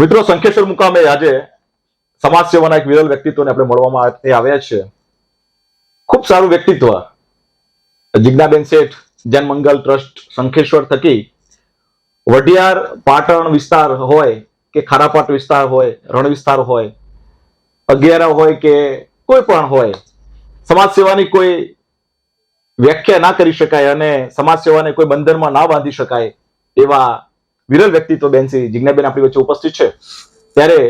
મિત્રો સંખેશ્વર મુકામે આજે સમાજ સેવાના એક વિરલ વ્યક્તિત્વને આપણે મળવામાં આવ્યા છે. ખૂબ સારું વ્યક્તિત્વ. જિજ્ઞાબેન શેઠ જન મંગલ ટ્રસ્ટ સંખેશ્વર થકી વઢિયાર પાટણ વિસ્તાર હોય કે ખારાપાટ વિસ્તાર હોય, રણ વિસ્તાર હોય, અગિયારા હોય કે કોઈ પણ હોય, સમાજ સેવાની કોઈ વ્યાખ્યા ના કરી શકાય અને સમાજ સેવાને કોઈ બંધનમાં ના બાંધી શકાય એવા વિરલ વ્યક્તિત્વ બેન શ્રી જિજ્ઞાબેન આપણી વચ્ચે ઉપસ્થિત છે. ત્યારે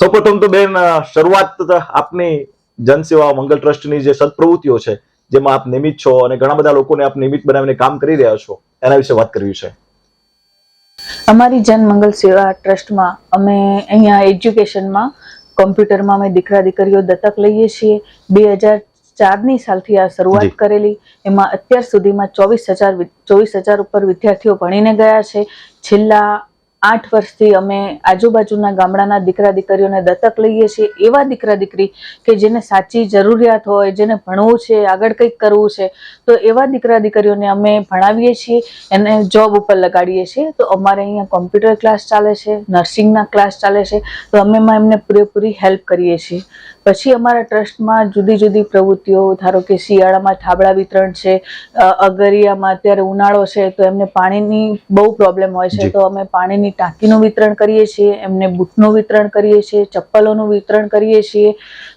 સૌપ્રથમ તો બેન શરૂઆત આપની જનસેવા મંગલ ટ્રસ્ટની જે સદપ્રવૃત્તિઓ છે, જેમાં આપ નિયમિત છો અને ઘણા બધા લોકોને આપ નિયમિત બનાવીને કામ કરી રહ્યા છો, એના વિશે વાત કરવી છે. અમારી જન મંગલ સેવા ટ્રસ્ટમાં અમે અહીંયા એજ્યુકેશનમાં, કોમ્પ્યુટરમાં અમે દીકરા દીકરીઓ દત્તક લઈએ છીએ. બે હજાર ચારની સાલથી આ શરૂઆત કરેલી. એમાં અત્યાર સુધીમાં ચોવીસ હજાર ચોવીસ હજાર ઉપર વિદ્યાર્થીઓ ભણીને ગયા છે. છેલ્લા આઠ વર્ષથી અમે આજુબાજુના ગામડાના દીકરા દીકરીઓને દત્તક લઈએ છીએ એવા દીકરા દીકરી કે જેને સાચી જરૂરિયાત હોય જેને ભણવું છે આગળ કંઈક કરવું છે તો એવા દીકરા દીકરીઓને અમે ભણાવીએ છીએ એને જોબ ઉપર લગાડીએ છીએ. તો અમારે અહીંયા કોમ્પ્યુટર ક્લાસ ચાલે છે નર્સિંગના ક્લાસ ચાલે છે તો અમે એમાં એમને પૂરેપૂરી હેલ્પ કરીએ છીએ. પછી અમારા ટ્રસ્ટમાં જુદી જુદી પ્રવૃત્તિઓ ધારો કે શિયાળામાં થાબડા વિતરણ છે અગરિયામાં અત્યારે ઉનાળો છે તો એમને પાણીની બહુ પ્રોબ્લેમ હોય છે તો અમે પાણીની ટાંકીનું વિતરણ કરીએ છીએ, એમને બૂટનું વિતરણ કરીએ છીએ, ચપ્પલોનું વિતરણ કરીએ છીએ,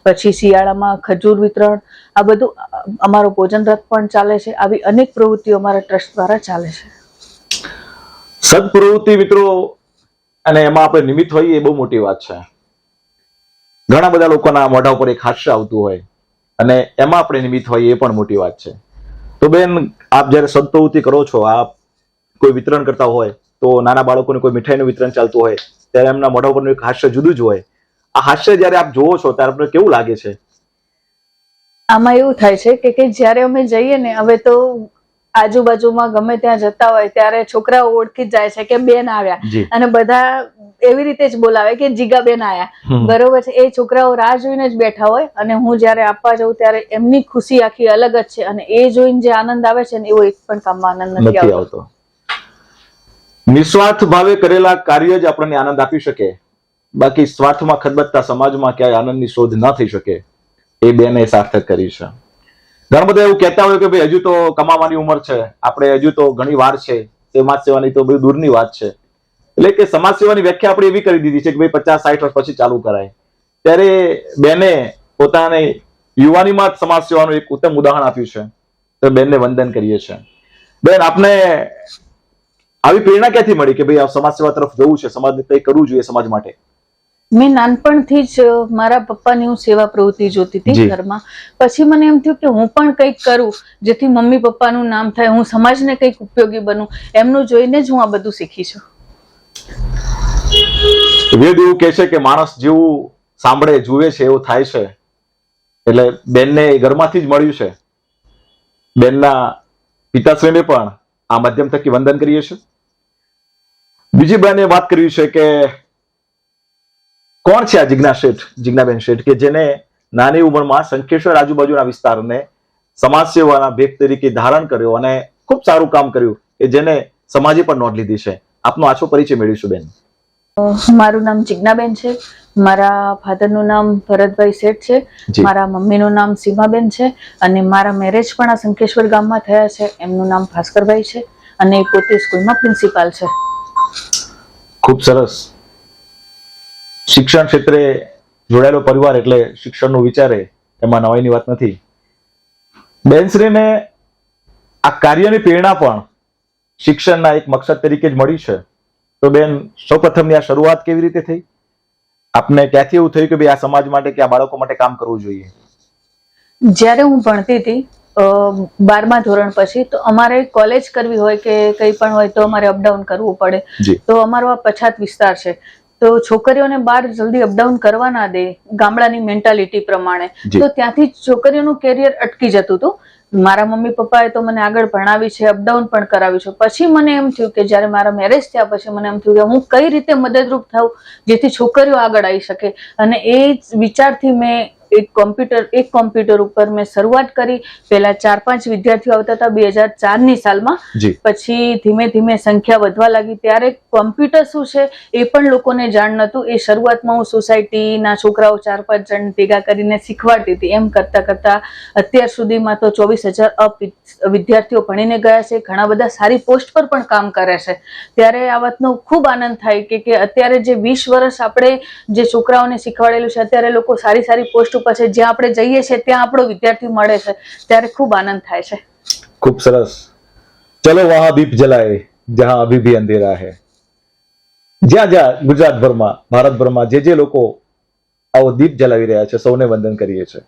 પછી શિયાળામાં ખજૂર વિતરણ, આ બધું અમારો ભોજન રથ પણ ચાલે છે, આવી અનેક પ્રવૃત્તિઓ અમારા ટ્રસ્ટ દ્વારા ચાલે છે. સદપ્રવૃત્તિ મિત્રો, અને એમાં આપણે નિમિત્ત હોઈએ એ બહુ મોટી વાત છે. ઘણા બધા લોકોના મોઢા ઉપર એક હાસ્ય આવતું હોય, અને એમાં આપણે નિમિત્ત હોઈએ એ પણ મોટી વાત છે. તો બેન, આપ જ્યારે સદપ્રવૃત્તિ કરો છો, આપ કોઈ વિતરણ કરતા હોય તો નાના બાળકોને કોઈ મીઠાઈનું વિતરણ ચાલતું હોય ત્યારે એમના મોઢા ઉપરનું એક હાસ્ય જુદું જ હોય. આ હાસ્ય જ્યારે આપ જોવો છો ત્યારે આપણે કેવું લાગે છે? આમાં એવું થાય છે કે કે જ્યારે અમે જઈએ ને હવે તો આજુબાજુમાં ગમે ત્યાં જતા હોય ત્યારે છોકરાઓ ઓળખી જ જાય છે કે બેન આવ્યા. અને બધા એવી રીતે જ બોલાવે કે જીગા બેન આવ્યા બરોબર છે એ છોકરાઓ રાહ જોઈને જ બેઠા હોય અને હું જ્યારે આપવા જાઉં ત્યારે એમની ખુશી આખી અલગ જ છે અને એ જોઈને જે આનંદ આવે છે ને એવો એક પણ કામમાં આનંદ નથી આવતો. નિસ્વાર્થ ભાવે કરેલા કાર્ય જ આપણને આનંદ આપી શકે. બાકી સ્વાર્થમાં ખદબદતા સમાજમાં ક્યાંય આનંદની શોધ ન થઈ શકે. એ બેને સાર્થક કરી છે. ઘણા બધા એવું કહેતા હોય કે ભાઈ, હજુ તો કમાવાની ઉંમર છે. આપણે હજુ તો ઘણી વાર છે. સમાજ સેવાની તો બધી દૂરની વાત છે. એટલે કે સમાજ સેવાની વ્યાખ્યા આપણે એવી કરી દીધી છે કે ભાઈ, પચાસ સાઠ વર્ષ પછી ચાલુ કરાય. ત્યારે બેને પોતાને યુવાનીમાં જ સમાજ સેવાનું એક ઉત્તમ ઉદાહરણ આપ્યું છે. તો બેનને વંદન કરીએ છીએ. બેન, આપને આવી પ્રેરણા ક્યાંથી મળી કે ભાઈ આ સમાજ સેવા તરફ જવું છે? સમાજને કંઈ કરવું જોઈએ સમાજ માટે? મેં નાનપણથી જ મારા પપ્પાની હું સેવા પ્રવૃત્તિ જોતી હતી ઘરમાં. પછી મને એમ થયું કે હું પણ કંઈક કરું જેથી મમ્મી પપ્પાનું નામ થાય હું સમાજને કંઈક ઉપયોગી બનું. એમનું જોઈને જ હું આ બધું શીખી છું. વેદ એવું કહે છે કે માણસ જેવું સાંભળે જુએ છે એવું થાય છે. એટલે બેનને ઘરમાંથી જ મળ્યું છે. બેનના પિતાશ્રીને પણ આ માધ્યમ થકી વંદન કરીએ છીએ. બીજી બેને વાત કરવી છે કે કોણ છે આ જિજ્ઞા શેઠ, જિજ્ઞાબેન શેઠ, કે જેને નાની ઉંમરમાં શંખેશ્વર આજુબાજુના વિસ્તારને સમાજ સેવાના ભેગ તરીકે ધારણ કર્યો અને ખૂબ સારું કામ કર્યું કે જેને સમાજે પણ નોંધ લીધી છે. આપનો આછો પરિચય મેળવીશું બેન. મારું નામ જિજ્ઞાબેન છે. મારા ફાધરનું નામ ભરતભાઈ શેઠ છે. મારા મમ્મીનું નામ સીમાબેન છે અને મારા મેરેજ પણ આ સંકેશ્વર ગામમાં થયા છે. એમનું નામ ભાસ્કરભાઈ છે અને પોતે સ્કૂલમાં પ્રિન્સિપાલ છે. ખૂબ સરસ. શિક્ષણ ક્ષેત્રે જોડાયેલો પરિવાર એટલે શિક્ષણનું વિચારે એમાં નવાઈની વાત નથી. બેનશ્રીને આ કાર્યની પ્રેરણા પણ શિક્ષણના એક મકસદ તરીકે જ મળી છે. તો બેન સૌપ્રથમની આ શરૂઆત કેવી રીતે થઈ? આપને ક્યાંથી એવું થયું કે ભાઈ આ સમાજ માટે કે આ બાળકો માટે કામ કરવું જોઈએ? જ્યારે હું ભણતી હતી બારમા ધોરણ પછી તો અમારે કોલેજ કરવી હોય કે કંઈ પણ હોય તો અમારે અપડાઉન કરવું પડે. તો અમારો આ પછાત વિસ્તાર છે. તો છોકરીઓને બહાર જલ્દી અપડાઉન કરવા ના દે ગામડાની મેન્ટાલિટી પ્રમાણે. તો ત્યાંથી છોકરીઓનું કેરિયર અટકી જતું હતું. મારા મમ્મી પપ્પાએ તો મને આગળ ભણાવી છે અપડાઉન પણ કરાવી છે. પછી મને એમ થયું કે જ્યારે મારા મેરેજ થયા પછી મને એમ થયું કે હું કઈ રીતે મદદરૂપ થાઉં જેથી છોકરીઓ આગળ આવી શકે. અને એ વિચારથી મેં એક કોમ્પ્યુટર એક કોમ્પ્યુટર ઉપર મેં શરૂઆત કરી. પહેલા ચાર પાંચ વિદ્યાર્થીઓ આવતા હતા બે હજાર ચારની સાલમાં. પછી ધીમે ધીમે સંખ્યા વધવા લાગી. ત્યારે કોમ્પ્યુટર શું છે એ પણ લોકોને જાણ નહોતું. એ શરૂઆતમાં હું સોસાયટીના છોકરાઓ ચાર પાંચ જણ ભેગા કરીને શીખવાડતી હતી. એમ કરતા કરતા અત્યાર સુધીમાં તો ચોવીસ હજાર અપ વિદ્યાર્થીઓ ભણીને ગયા છે. ઘણા બધા સારી પોસ્ટ પર પણ કામ કરે છે. ત્યારે આ વાતનો ખૂબ આનંદ થાય કે કે અત્યારે જે વીસ વર્ષ આપણે જે છોકરાઓને શીખવાડેલું છે અત્યારે લોકો સારી સારી પોસ્ટ ઉપર છે જ્યાં આપણે જઈએ છીએ ત્યાં આપણો વિદ્યાર્થી મળે છે, ત્યારે ખૂબ આનંદ થાય છે. ખૂબ સરસ. ચલો વહાં દીપ જલાય જ્યાં અભી ભી અંધેરા હે. જ્યાં જ્યાં ગુજરાતભરમાં, ભારતભરમાં જે જે લોકો આવો દીપ જલાવી રહ્યા છે, સૌને વંદન કરીએ છીએ.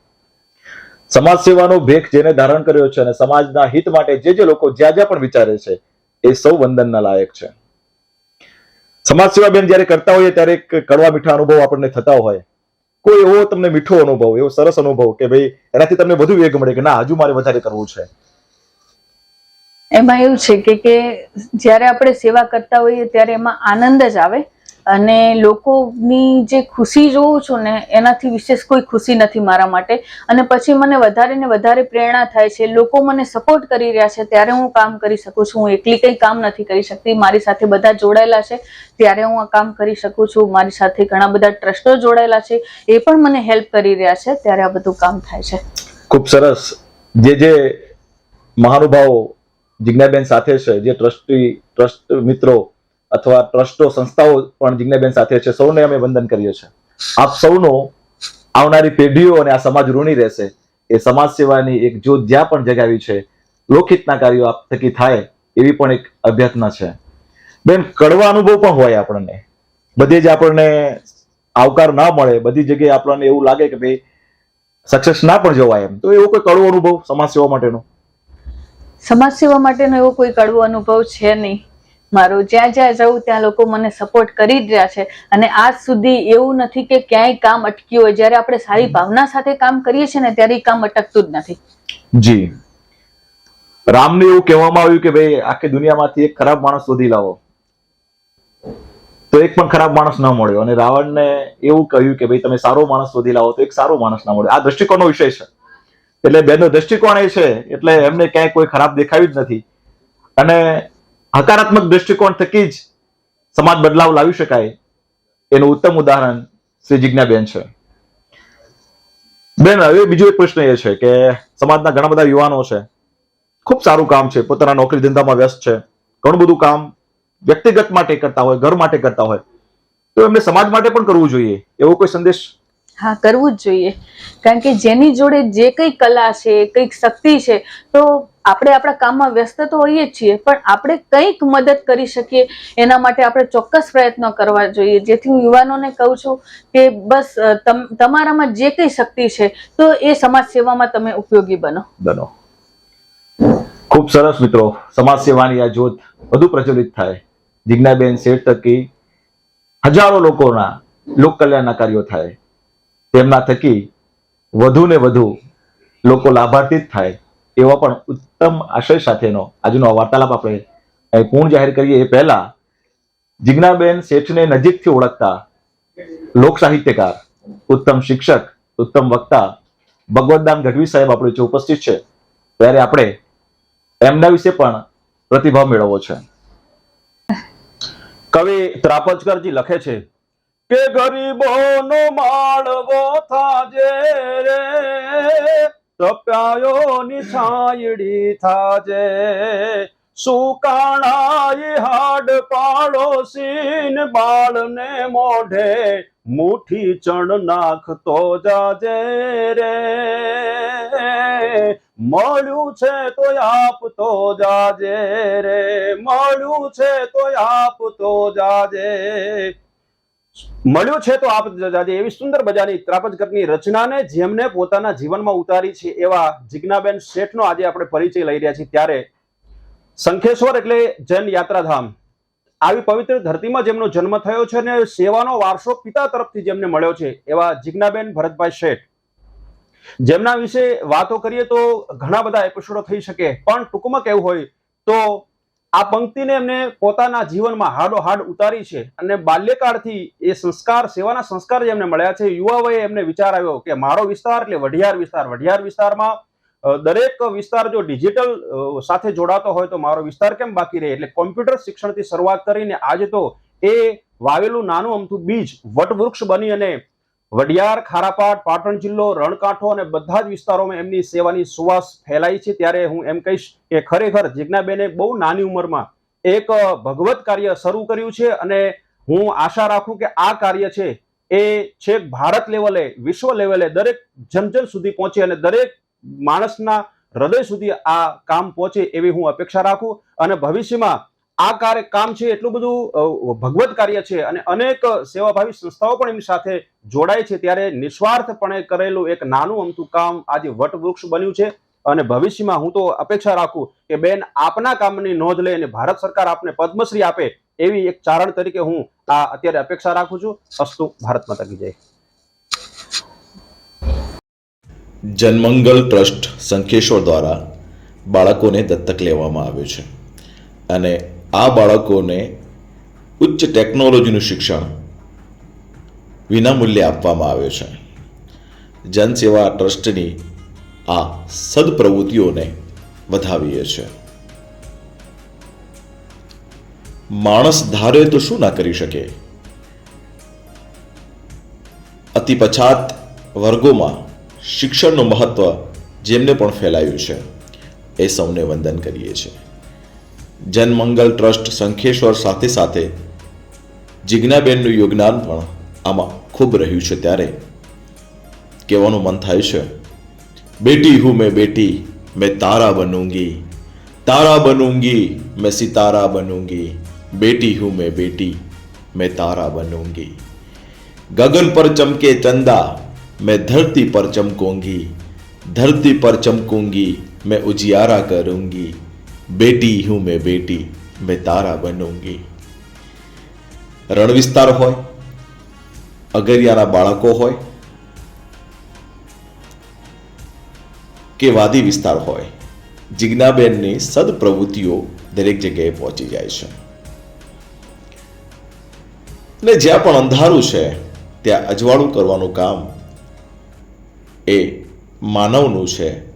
સમાજ સેવાનો ભેખ જેને ધારણ કર્યો છે અને સમાજના હિત માટે જે જે લોકો જ્યાં જ્યાં પણ વિચારે છે, એ સૌ વંદનના લાયક છે. સમાજ સેવા બેન જ્યારે કરતા હોઈએ, ત્યારે એક કડવા મીઠા અનુભવ આપણને થતા હોય. કોઈ એવો તમને મીઠો અનુભવ, એવો સરસ અનુભવ કે ભાઈ એનાથી તમને વધુ વેગ મળે કે ના, હજુ મારે વધારે કરવું છે? એમાં એવું છે કે કે જ્યારે આપણે સેવા કરતા હોઈએ ત્યારે એમાં આનંદ જ આવે. અને લોકોની જે ખુશી જોઉં છું ને, એનાથી વિશેષ કોઈ ખુશી નથી મારા માટે. અને પછી મને વધારે ને વધારે પ્રેરણા થાય છે. લોકો મને સપોર્ટ કરી રહ્યા છે. ત્યારે હું કામ કરી શકું છું. હું એકલી કંઈ કામ નથી કરી શકતી. મારી સાથે બધા જોડાયેલા છે. ત્યારે હું આ કામ કરી શકું છું. મારી સાથે ઘણા બધા ટ્રસ્ટો જોડાયેલા છે. એ પણ મને હેલ્પ કરી રહ્યા છે. ત્યારે આ બધું કામ થાય છે. ખૂબ સરસ. જે જે મહાનુભાવો જિજ્ઞાબેન સાથે છે, જે ટ્રસ્ટી, ટ્રસ્ટ મિત્રો અથવા ટ્રસ્ટો, સંસ્થાઓ પણ જિજ્ઞાબેન સાથે છે. સૌને અમે વંદન કરીએ છીએ. આપ સૌનો આવનારી પેઢીઓ અને આ સમાજ ઋણી રહેશે. એ સમાજ સેવાની એક જ્યોત જ્યાં પણ જગાવી છે, લોકહિતના કાર્યો આપ થકી થાય એવી પણ એક અભ્યર્થના છે. બેન, કડવા અનુભવ પણ હોય આપણને. બધે જ આપણને આવકાર ના મળે. બધી જગ્યાએ આપણને એવું લાગે કે ભાઈ સક્સેસ ના પણ જવાય એમ. તો એવો કોઈ કડવો અનુભવ સમાજ સેવા માટેનો? સમાજ સેવા માટેનો એવો કોઈ કડવો અનુભવ છે નહીં. મારો જ્યાં જ્યાં જવું ત્યાં લોકો મને સપોર્ટ કરી જ રહ્યા છે. અને આજ સુધી એવું નથી કે ક્યાંય કામ અટક્યું હોય. જ્યારે આપણે સારી ભાવના સાથે કામ કરીએ છીએ ને ત્યારે કામ અટકતું જ નથી. જી. રામને એવું કહેવામાં આવ્યું કે ભાઈ આખી દુનિયામાંથી એક ખરાબ માણસ શોધી લાવો. તો એક પણ ખરાબ માણસ ન મળ્યો. અને રાવણને એવું કહ્યું કે ભાઈ તમે સારો માણસ શોધી લાવો તો એક સારો માણસ ના મળ્યો. આ દ્રષ્ટિકોણનો વિષય છે. એટલે બેનો દ્રષ્ટિકોણ એ છે. એટલે એમને ક્યાંય કોઈ ખરાબ દેખાયું જ નથી. અને હકારાત્મક દ્રષ્ટિકોણ થકી જ સમાજ બદલાવ લાવી શકાય એનું ઉત્તમ ઉદાહરણ શ્રી જિજ્ઞાબેન છે. બેન, હવે બીજો એક પ્રશ્ન એ છે કે સમાજના ઘણા બધા યુવાનો છે, ખૂબ સારું કામ છે, પોતાના નોકરી ધંધામાં વ્યસ્ત છે, ઘણું બધું કામ વ્યક્તિગત માટે કરતા હોય, ઘર માટે કરતા હોય. તો એમને સમાજ માટે પણ કરવું જોઈએ, એવો કોઈ સંદેશ હા, કરવું જ જોઈએ. કારણ કે જેની જોડે જે કંઈ કલા છે, કંઈક શક્તિ છે, તો આપણે આપણા કામમાં વ્યસ્ત તો હોઈએ જ છીએ, પણ આપણે કંઈક મદદ કરી શકીએ, એના માટે આપણે ચોક્કસ પ્રયત્નો કરવા જોઈએ. જેથી હું યુવાનોને કહું છું કે બસ તમારામાં જે કંઈ શક્તિ છે, તો એ સમાજ સેવામાં તમે ઉપયોગી બનો. બનો. ખૂબ સરસ મિત્રો સમાજ સેવાની આ જ્યોત વધુ પ્રચલિત થાય. જિજ્ઞાબેન શેઠ થકી હજારો લોકોના લોક કલ્યાણના કાર્યો થાય. તેમના થકી વધુ ને વધુ લોકો લાભાર્થિત થાય, એવા પણ ઉત્તમ આશય સાથેનો આજનો વાર્તાલાપ આપણે પૂર્ણ જાહેર કરીએ. એ પહેલા જિજ્ઞાબેન શેઠને નજીકથી ઓળખતા લોક સાહિત્યકાર, ઉત્તમ શિક્ષક, ઉત્તમ વક્તા ભગવતદાન ગઢવી સાહેબ આપણે જે ઉપસ્થિત છે. ત્યારે આપણે એમના વિશે પણ પ્રતિભાવ મેળવવો છે. કવિ ત્રાપજકરજી લખે છે કે ગરીબોનો માળવો થાજે રે તપ્યાયોની છાયડી થાજે. સુકાણાઈ હાડ પાડોશીન બાળને મોઢે, મુઠ્ઠી ચણ નાખતો જાજે રે. મળ્યું છે તો આપતો જાજે રે, મળ્યું છે તો આપતો જાજે. મળ્યું છે તો આપ જાજે એવી સુંદર મજાની ત્રાપજકરની રચનાને જેમને પોતાના જીવનમાં ઉતારી છે એવા જિજ્ઞાબેન શેઠનો આજે આપણે પરિચય લઈ રહ્યા છીએ. ત્યારે શંખેશ્વર એટલે જૈન યાત્રાધામ. આવી પવિત્ર ધરતીમાં જેમનો જન્મ થયો છે અને સેવાનો વારસો પિતા તરફથી જેમને મળ્યો છે એવા જિજ્ઞાબેન ભરતભાઈ શેઠ. જેમના વિશે વાતો કરીએ તો ઘણા બધા એપિસોડો થઈ શકે, પણ ટૂંકમાં કેવું હોય તો આ પંક્તિને એમને પોતાના જીવનમાં હાડો હાડ ઉતારી છે અને બાલ્યકાળથી એ સંસ્કાર, સેવાના સંસ્કાર જે એમને મળ્યા છે યુવા વયે એમને વિચાર આવ્યો કે મારો વિસ્તાર એટલે વઢિયાર વિસ્તાર. વઢિયાર વિસ્તારમાં દરેક વિસ્તાર જો ડિજિટલ સાથે જોડાતો હોય તો મારો વિસ્તાર કેમ બાકી રહે? એટલે કોમ્પ્યુટર શિક્ષણથી શરૂઆત કરીને આજે તો એ વાવેલું નાનું અમથું બીજ વટવૃક્ષ બની અને વડિયાર, ખારાપાટ, પાટણ જિલ્લો, રણકાંઠો અને બધા જ વિસ્તારોમાં એમની સેવાની સુવાસ ફેલાઈ છે. ત્યારે હું એમ કહીશ કે ખરેખર જિજ્ઞાબેને બહુ નાની ઉંમરમાં એક ભગવત કાર્ય શરૂ કર્યું છે અને હું આશા રાખું કે આ કાર્ય છે એ છેક ભારત લેવલે, વિશ્વ લેવલે દરેક જન જન સુધી પહોંચે અને દરેક માણસના હૃદય સુધી આ કામ પહોંચે એવી હું અપેક્ષા રાખું. અને ભવિષ્યમાં આ કાર્ય કામ છે, એટલું બધું ભગવત કાર્ય છે અને અનેક સેવાભાવી સંસ્થાઓ પણ એમની સાથે જોડાય છે. ત્યારે નિસ્વાર્થપણે કરેલું એક નાનું અમથું કામ આજે વટવૃક્ષ બન્યું છે અને ભવિષ્યમાં હું તો અપેક્ષા રાખું કે બેન આપના કામની નોંધ લે અને ભારત સરકાર આપને પદ્મશ્રી આપે એવી એક ચારણ તરીકે હું આ અત્યારે અપેક્ષા રાખું છું. અસ્તુ, ભારત માતા કી જય. જનમંગલ ટ્રસ્ટ સંકેશ્વર દ્વારા બાળકોને દત્તક લેવામાં આવ્યું છે અને આ બાળકોને ઉચ્ચ ટેકનોલોજીનું શિક્ષણ વિનામૂલ્યે આપવામાં આવે છે. જનસેવા ટ્રસ્ટની આ સદપ્રવૃત્તિઓને વધાવીએ છે. માણસ ધારે તો શું ના કરી શકે? અતિ પછાત વર્ગોમાં શિક્ષણનું મહત્વ જેમને પણ ફેલાયું છે, એ સૌને વંદન કરીએ છીએ. જનમંગલ ટ્રસ્ટ શંખેશ્વર સાથે સાથે જિજ્ઞાબેનનું યોગદાન પણ આમાં ખૂબ રહ્યું છે ત્યારે. કહેવાનું મન થાય છે, બેટી હું મેં બેટી, મેં તારા બનૂંગી તારા બનૂંગી, મેં સિતારા બનૂંગી, બેટી હું મેં બેટી, મેં તારા બનૂંગી. ગગન પર ચમકે ચંદા, મેં ધરતી પર ચમકૂંગી, ધરતી પર ચમકૂંગી, મેં ઉજિયારા કરુંગી બેટી હું મેં બેટી, મેં તારા બનૂંગી રણ વિસ્તાર હોય, અગરિયાના બાળકો હોય કે વાદી વિસ્તાર હોય, જિજ્ઞાબેનની સદ પ્રવૃત્તિઓ દરેક જગ્યાએ પહોંચી જાય છે. ને જ્યાં પણ અંધારું છે, ત્યાં અજવાળું કરવાનું કામ એ માનવનું છે.